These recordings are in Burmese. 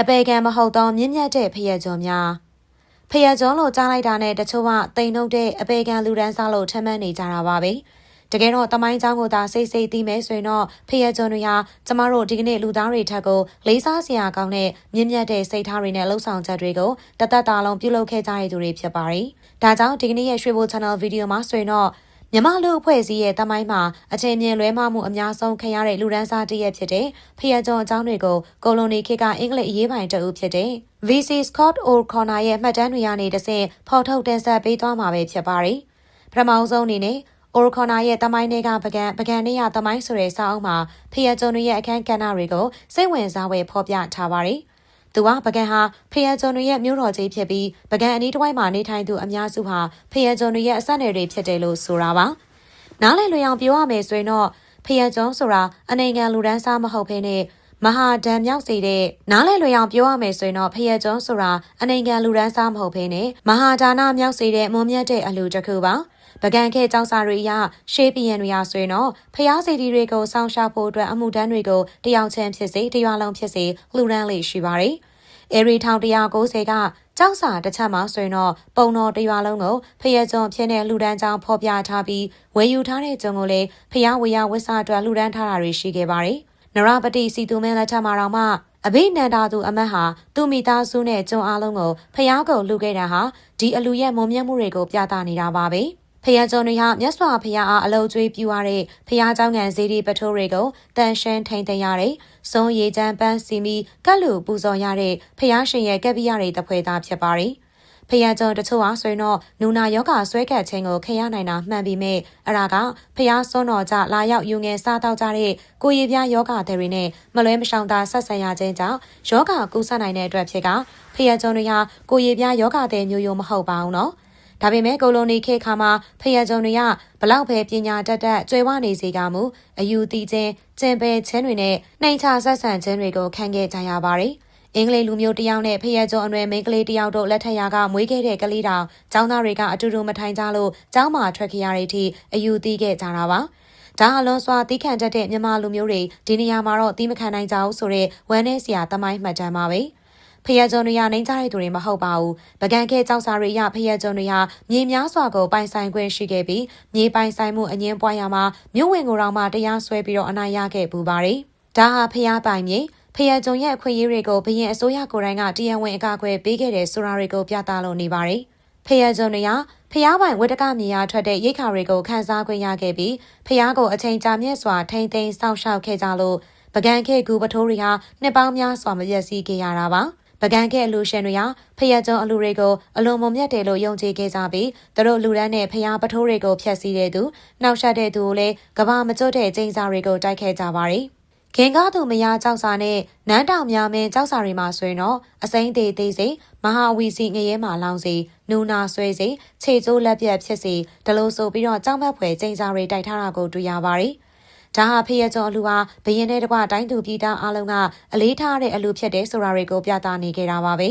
အပေကံမဟုတ်သောမြင့်မြတ်တဲ့ဖျက်ကျော်များဖျက်ကျော်လို့ကြားလိုက်တာနဲ့တချို့ကတိမ်နှုတ်တဲ့အပေကံလူဒန်းစားလို့ထမ်းမှန်းနေကြတာပါပဲတကယ်တော့တမိုင်းเจ้าကိုသာစိတ်စိတ်သိမယ်ဆိုရင်တော့ဖျက်ကျော်တွေဟာကျမတို့ဒီကနေ့လူသားတွေထက်ကိုလေးစားစရာကောင်းတဲ့မြင့်မြတ်တဲ့စိတ်ထားတွေနဲ့လှုပ်ဆောင်ချက်တွေကိုတသက်တာလုံးပြုလုပ်ခဲ့ကြတဲ့သူတွေဖြစ်ပါတယ်ဒါကြောင့်ဒီကနေ့ရဲ့ရွှေဘို channel ဗီဒီယိုမှာဆိုရင်တော့ မြမလူအဖွဲ့အစည်းရဲ့တမိုင်းမှာအချိန်မြင့်လွဲမှားမှုအများဆုံးခံရတဲ့လူဒန်းစားတစ်ရက်ဖြစ်တဲ့ဖျက်ကျော်အကြောင်းတွေကိုကိုလိုနီခေတ်ကအင်္ဂလိပ်အရေးပိုင်တအုပ်ဖြစ်တဲ့ VC Scott O'Connor ရဲ့မှတ်တမ်းတွေကနေတဆင့်ဖော်ထုတ်တင်ဆက်ပေးသွားမှာပဲဖြစ်ပါတယ်ပထမဆုံးအနေနဲ့ O'Connor ရဲ့တမိုင်းတွေကပကံပကံနေရတမိုင်းဆိုတဲ့စာအုပ်မှာဖျက်ကျော်တွေရဲ့အခန်းကဏ္ဍတွေကိုစိတ်ဝင်စားဝယ်ဖော်ပြထားပါတယ် သူကပကံဟာဖျက်ကျော်တွေရဲ့မြို့တော်ကြီးဖြစ်ပြီးပကံအနီးတစ်ဝိုက်မှာနေထိုင်သူအများစုဟာဖျက်ကျော်တွေရဲ့အဆက်အနွယ်တွေဖြစ်တယ်လို့ဆိုတာပါ။နားလည်လွယ်အောင်ပြောရမယ်ဆိုရင်တော့ဖျက်ကျော်ဆိုတာအနေငံလူဒန်းစားမဟုတ်ဘဲနဲ့မဟာဒံမြောက်စေတဲ့နားလည်လွယ်အောင်ပြောရမယ်ဆိုရင်တော့ဖျက်ကျော်ဆိုတာအနေငံလူဒန်းစားမဟုတ်ဘဲနဲ့မဟာဒါနမြောက်စေတဲ့မွန်မြတ်တဲ့အလူတစ်ခုပါ။ ပကံခဲចောင်းစာတွေအရရှေးပီယံတွေရဆိုရင်တော့ဖျားစီတီတွေကိုစောင့်ရှောက်ဖို့အတွက်အမှုတန်းတွေကိုတယောက်ချင်းဖြစ်စေတရွာလုံးဖြစ်စေလှူဒန်းလေးရှိပါတယ်။အေရီ1190ကကြောက်စာတစ်ချက်မှဆိုရင်တော့ပုံတော်တရွာလုံးကိုဖျက်ကျွန်းဖြစ်တဲ့လူဒန်းကြောင်းဖော်ပြထားပြီးဝယ်ယူထားတဲ့ကျွန်းကိုလည်းဖျားဝေယဝစ်စာအတွက်လူဒန်းထားတာတွေရှိခဲ့ပါတယ်။နရပတိစီသူမင်းလက်ထက်မှာတော့မှအဘိနန္ဒာသူအမတ်ဟာသူမိသားစုနဲ့ကျွန်းအားလုံးကိုဖျားကုံလူခဲ့တာဟာဒီအလူရဲ့မုံမြတ်မှုတွေကိုပြသနေတာပါပဲ။ ဖယားကျော်တွေဟာမြတ်စွာဘုရားအားအလုကျွေးပြုရတဲ့ဖယားเจ้าငံဇေဒီပထိုးတွေကိုတန်ရှင်းထိန်သိမ်းရတဲ့စုံရည်ချမ်းပန်းစီမီကတ်လူပူဇော်ရတဲ့ဖယားရှင်ရဲ့ကပ်ပြရတဲ့တပွဲသားဖြစ်ပါတယ်။ဖယားကျော်တချို့ဟာဆိုရင်တော့နူနာယောဂဆွဲကတ်ခြင်းကိုခရရနိုင်တာမှန်ပေမဲ့အရာကဖယားစွန်းတော်ကြလာရောက်ယူငယ်စားတောက်ကြတဲ့ကိုရည်ပြားယောဂတွေနဲ့မလွဲမရှောင်သာဆက်ဆံရခြင်းကြောင့်ယောဂကူးစက်နိုင်တဲ့အတွက်ဖြစ်ကဖယားကျော်တွေဟာကိုရည်ပြားယောဂတဲ့မျိုးရိုးမဟုတ်ပါဘူးနော်။ ဒါပေမဲ့ကိုလိုနီခေတ်ခါမှာဖျက်ကြုံတွေကဘလောက်ပဲပညာတတ်တတ်ကျွဲဝနေစေကမူအယူတီချင်းကျင်ပယ်ချင်းတွေနဲ့နှိမ်ချဆက်ဆံခြင်းတွေကိုခံခဲ့ကြရပါတယ်။အင်္ဂလိပ်လူမျိုးတယောက်နဲ့ဖျက်ကြုံအနွယ်မိန်းကလေးတယောက်တို့လက်ထက်ရာကမွေးခဲ့တဲ့ကလေးတောင်ចောင်းသားတွေကအတူတူမထိုင်ကြလို့ចောင်းမှာထွက်ခဲ့ရတဲ့အထိအယူတီးခဲ့ကြတာပါ။ဒါအလွန်စွာတီးခံတတ်တဲ့မြန်မာလူမျိုးတွေဒီနေရာမှာတော့တီးမခံနိုင်ကြဘူးဆိုတဲ့ဝမ်းနဲ့စရာတမိုင်းမှတ်တမ်းပါပဲ။ ဖျက်ကြုံတွေရနိုင်ကြတဲ့သူတွေမဟုတ်ပါဘူး။ပကံခဲကြောက်စာတွေရဖျက်ကြုံတွေဟာမြေများစွာကိုပိုင်ဆိုင်ခွင့်ရှိခဲ့ပြီးမြေပိုင်ဆိုင်မှုအငင်းပွားရမှာမြို့ဝင်ကိုယ်တော်မှတရားစွဲပြီးတော့အနိုင်ရခဲ့ပူပါတယ်။ဒါဟာဖျားပိုင်မြေဖျက်ကြုံရဲ့အခွင့်အရေးတွေကိုဘရင်အစိုးရကိုယ်တိုင်ကတရားဝင်အကာအကွယ်ပေးခဲ့တဲ့ဆိုတာတွေကိုပြသလို့နေပါတယ်။ဖျက်ကြုံတွေကဖျားပိုင်ဝတ္တကမြေယာထွက်တဲ့ရိတ်ခါတွေကိုခန်းစားခွင့်ရခဲ့ပြီးဖျားကိုအချိန်ကြာမြင့်စွာထိမ့်သိမ်းစောင့်ရှောက်ခဲ့ကြလို့ပကံခေကူပထိုးတွေဟာနှစ်ပေါင်းများစွာမပြည့်စည်ခဲ့ရတာပါ။ ပကံခဲ့အလူရှင်တွေဟာဖျက်ကျုံအလူတွေကိုအလွန်မုံမြတ်တယ်လို့ယုံကြည်ခဲ့ကြပြီးသူတို့လူဒန်းနဲ့ဖျားပထိုးတွေကိုဖျက်ဆီးတဲ့သူနှောက်ယှက်တဲ့သူကိုလည်းကဘာမကျွတ်တဲ့ကျင်းစာတွေကိုတိုက်ခဲ့ကြပါတယ်။ခင်ကားသူမယားကြောက်စာနဲ့နန်းတောင်များမင်းကြောက်စာတွေမှာဆိုရင်တော့အစိမ့်သေးသေးစိမဟာဝီစီငရဲမှာလောင်စီနူနာဆွဲစီခြေကျိုးလက်ပြက်ဖြစ်စီဒလို့ဆိုပြီးတော့ကြောက်မက်ဖွယ်ကျင်းစာတွေတိုက်ထားတာကိုတွေ့ရပါတယ်။ ဒါဟာဖျက်ကျော်အလူဟာဘရင်တဲ့တကွတိုင်းသူပြည်သားအလုံးကအလေးထားတဲ့အလူဖြစ်တဲ့ဆိုတာတွေကိုပြသနေကြတာပါပဲ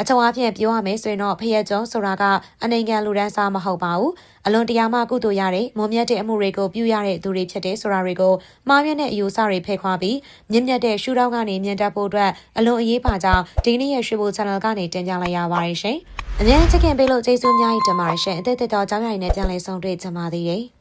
အချုံအဖြစ်ပြောရမယ်ဆိုရင်တော့ဖျက်ကျော်ဆိုတာကအနိုင်လူဒန်းစားမဟုတ်ပါဘူးအလွန်တရာမှကုသိုလ်ရတဲ့မွန်မြတ်တဲ့အမှုတွေကိုပြုရတဲ့သူတွေဖြစ်တဲ့ဆိုတာတွေကိုမှားမြတ်တဲ့အယူဆတွေဖယ်ခွာပြီးမြင့်မြတ်တဲ့ရှုထောင့်ကနေမြင်တတ်ဖို့အတွက်အလွန်အရေးပါကြောင်းဒီနေ့ရဲ့ရွှေဘို channel ကနေတင်ပြလိုက်ရပါတယ်ရှင်အများကြီးချစ်ခင်ပေးလို့ကျေးဇူးအများကြီးတင်ပါတယ်ရှင်အသက်သက်တော်ကြောင်းရိုင်းနဲ့ပြန်လည်ဆောင်တွေ့ကြပါသေးတယ်